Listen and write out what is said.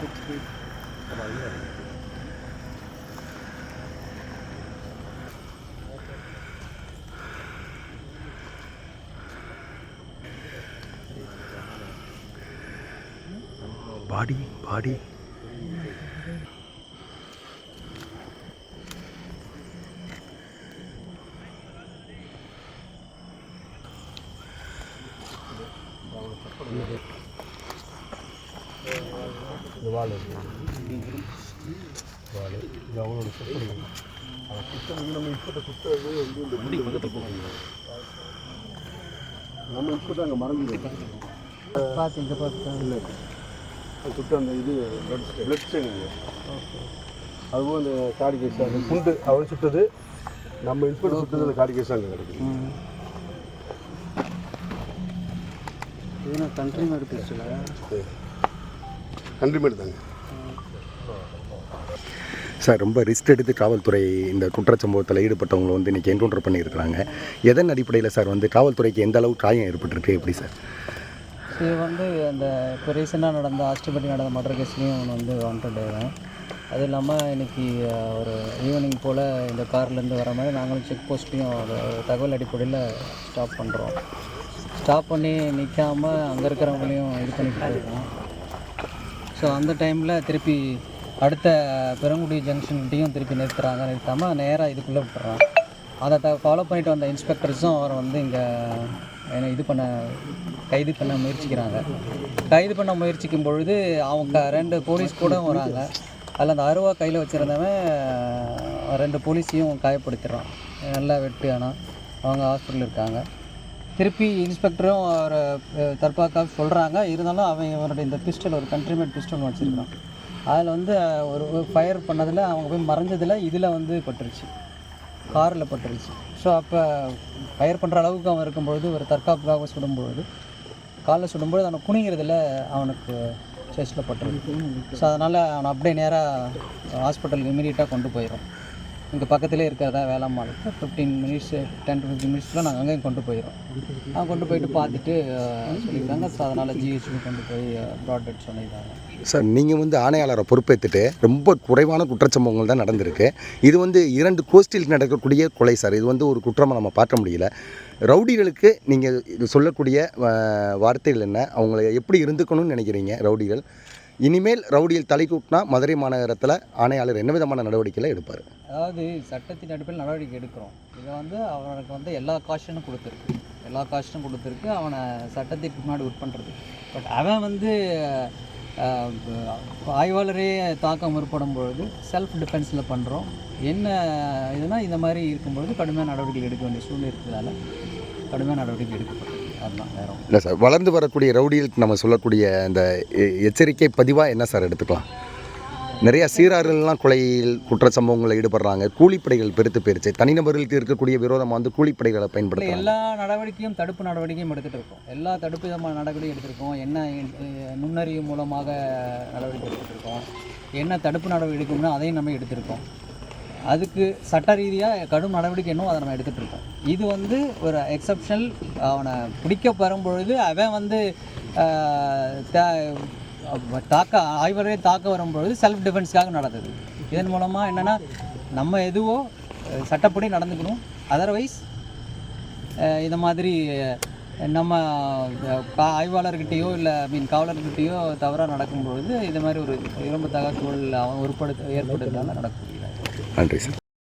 어떻게 가만히 안 말이 말이 Thank you. இந்த வாழை வாழை. இது அவங்களோட சுத்தம் அவன் சுத்தம் நம்ம இப்போ சுத்தம் வந்து இந்த வண்டி பக்கத்தில் போகணும். நம்ம இப்போ தான் அங்கே மறந்துடுவோம் பார்த்து இந்த பார்த்து இல்லை. அது சுட்டு அந்த இது பிளட் பிளட் ஸ்டெயினிங்க அதுவும் அந்த காடி கேஸ் அந்த குண்டு அவன் சுட்டது நம்ம இன்ஸ்பெக்டர் சுட்டது அந்த காடி கேஸ் அங்கே கிடைக்குது. இது கண்ட்ரி மேடு பிஸ்டலா கண்டிப்பாக தாங்க சார் ரொம்ப ரிஸ்க் எடுத்து காவல்துறை இந்த குற்றச்சம்பவத்தில் ஈடுபட்டவங்களை வந்து இன்றைக்கி என்கவுண்டர் பண்ணியிருக்கிறாங்க. எதன் அடிப்படையில் சார் வந்து காவல்துறைக்கு எந்த அளவு காயம் ஏற்பட்டிருக்கு? எப்படி சார்? இது வந்து அந்த இப்போ ரீசெண்டாக நடந்த ஆஸ்டிபட்டி நடந்த மர்டர் கேஸ்லேயும் அவன் வந்து வாண்டட் தான் அது இல்லாமல் இன்னைக்கு அஹ், ஒரு ஈவினிங் போல் இந்த கார்லேருந்து வர மாதிரி நாங்களும் செக் போஸ்ட்லேயும் ஒரு தகவல் அடிப்படையில் ஸ்டாப் பண்ணுறோம் ஸ்டாப் பண்ணி நிற்காம அங்கே இருக்கிறவங்களையும் இது பண்ணிக்கிட்டு இருக்கோம். ஸோ அந்த டைமில் திருப்பி அடுத்த பெருங்குடி ஜங்ஷன்கிட்டையும் திருப்பி நிறுத்துகிறாங்க நிறுத்தாமல் நேராக இதுக்குள்ளே விட்டுறான் அதை த ஃபாலோ பண்ணிட்டு வந்த இன்ஸ்பெக்டர்ஸும் அவரை வந்து இங்கே என்னை இது பண்ண கைது பண்ண முயற்சிக்கிறாங்க. கைது பண்ண முயற்சிக்கும் பொழுது அவங்க ரெண்டு போலீஸ் கூட வராங்க. அதில் அந்த அருவா கையில் வச்சுருந்தவன் ரெண்டு போலீஸையும் காயப்படுத்திடுறான். நல்லா வெட்டு ஆனால் அவங்க ஹாஸ்பிட்டல் இருக்காங்க. திருப்பி இன்ஸ்பெக்டரும் ஒரு அஹ், சொல்கிறாங்க இருந்தாலும் அவன் இவனுடைய இந்த பிஸ்டல் ஒரு கண்ட்ரிமேட் பிஸ்டல் வச்சுருக்கான். அதில் வந்து ஒரு ஃபயர் பண்ணதில் அவங்க போய் மறைஞ்சதில் இதில் வந்து பட்டுருச்சு. காரில் பட்டுருச்சு. ஸோ அப்போ ஃபயர் பண்ணுற அளவுக்கு அவன் இருக்கும்பொழுது ஒரு தற்காப்புக்காக சுடும்பொழுது காலில் சுடும்பொழுது அவனை குனிங்கிறதுல அவனுக்கு செஸ்ட்டில் பட்டுருக்கு ஸோ அதனால் அவனை அப்படியே நேராக ஹாஸ்பிட்டலுக்கு இமீடியட்டாக கொண்டு போயிடும். இங்கே பக்கத்துலேயே இருக்கிறதா வேளாண்மாளுக்கு fifteen minutes ten to fifteen மினிட்ஸில் நாங்கள் அங்கேயும் கொண்டு போயிடும் நான் கொண்டு போயிட்டு பார்த்துட்டு சொல்லியிருக்காங்க. ஸோ அதனால் ஜிஹெச்சுக்கு கொண்டு போய் ப்ராட் சொல்லியிருக்காங்க. சார் நீங்கள் வந்து ஆணையாளரை பொறுப்பேற்றுட்டு ரொம்ப குறைவான குற்றச்சம்பவங்கள் தான் நடந்திருக்கு. இது வந்து இரண்டு கோஸ்டில் நடக்கக்கூடிய கொலை சார். இது வந்து ஒரு குற்றமாக நம்ம பார்க்க முடியல. ரவுடிகளுக்கு நீங்கள் இது சொல்லக்கூடிய வார்த்தைகள் என்ன? அவங்கள எப்படி இருந்துக்கணும்னு நினைக்கிறீங்க ரவுடிகள்? இனிமேல் ரவுடியில் தலை கூட்டினா மதுரை மாநகரத்தில் ஆணையாளர் என்ன விதமான நடவடிக்கைகளை எடுப்பார்? அதாவது சட்டத்தின் அடிப்படையில் நடவடிக்கை எடுக்கிறோம். இதை வந்து அவனுக்கு வந்து எல்லா காஷனும் கொடுத்துருக்கு. எல்லா காஷனும் கொடுத்துருக்கு. அவனை சட்டத்திற்கு முன்னாடி உட்பண்றது பட் அவன் வந்து ஆய்வாளரே தாக்கம் முற்படும் பொழுது செல்ஃப் டிஃபென்ஸில் பண்ணுறோம் என்ன இதுனா இந்த மாதிரி இருக்கும்பொழுது கடுமையான நடவடிக்கை எடுக்க வேண்டிய சூழ்நிலை இருக்கிறதால கடுமையான நடவடிக்கை எடுக்கப்படும். இல்லை சார் வளர்ந்து வரக்கூடிய ரவுடிகளுக்கு நம்ம சொல்லக்கூடிய அந்த எச்சரிக்கை பதிவாக என்ன சார் எடுத்துக்கலாம்? நிறையா சீரார்கள்லாம் கொலையில் குற்றச்சம்பவங்களில் ஈடுபடுறாங்க. கூலிப்படைகள் பெருத்து போயிருச்சு. தனிநபர்களுக்கு இருக்கக்கூடிய விரோதமாக வந்து கூலிப்படைகளை இல்லை பயன்படுத்துறாங்க எல்லா நடவடிக்கையும் தடுப்பு நடவடிக்கையும் எடுத்துகிட்டு இருக்கோம். எல்லா தடுப்பு விதமான நடவடிக்கையும் எடுத்திருக்கோம் என்ன நுண்ணறிவு மூலமாக நடவடிக்கை எடுத்துகிட்டு இருக்கோம். என்ன தடுப்பு நடவடிக்கை எடுக்கணும்னா அதையும் நம்ம எடுத்திருக்கோம் அதுக்கு சட்ட ரீதியாக கடும் நடவடிக்கை இன்னும் அதை நம்ம எடுத்துகிட்டு இருக்கோம் இது வந்து ஒரு எக்ஸப்ஷனல் அவனை பிடிக்க வரும்பொழுது அவன் வந்து தாக்க ஆய்வரே தாக்க வரும்பொழுது செல்ஃப் டிஃபென்ஸ்க்காக நடந்தது. இதன் மூலமாக என்னென்னா நம்ம எதுவோ சட்டப்படி நடந்துக்கணும். அதர்வைஸ் இந்த மாதிரி நம்ம ஆய்வாளர்கிட்டேயோ இல்லை மீன் காவலர்கிட்டேயோ தவறாக நடக்கும்பொழுது இது மாதிரி ஒரு விரும்பத்தக சூழல் அவன் உருப்படுத்த ஏற்படுறதுனால நடக்கக்கூடிய நன்றி சார்.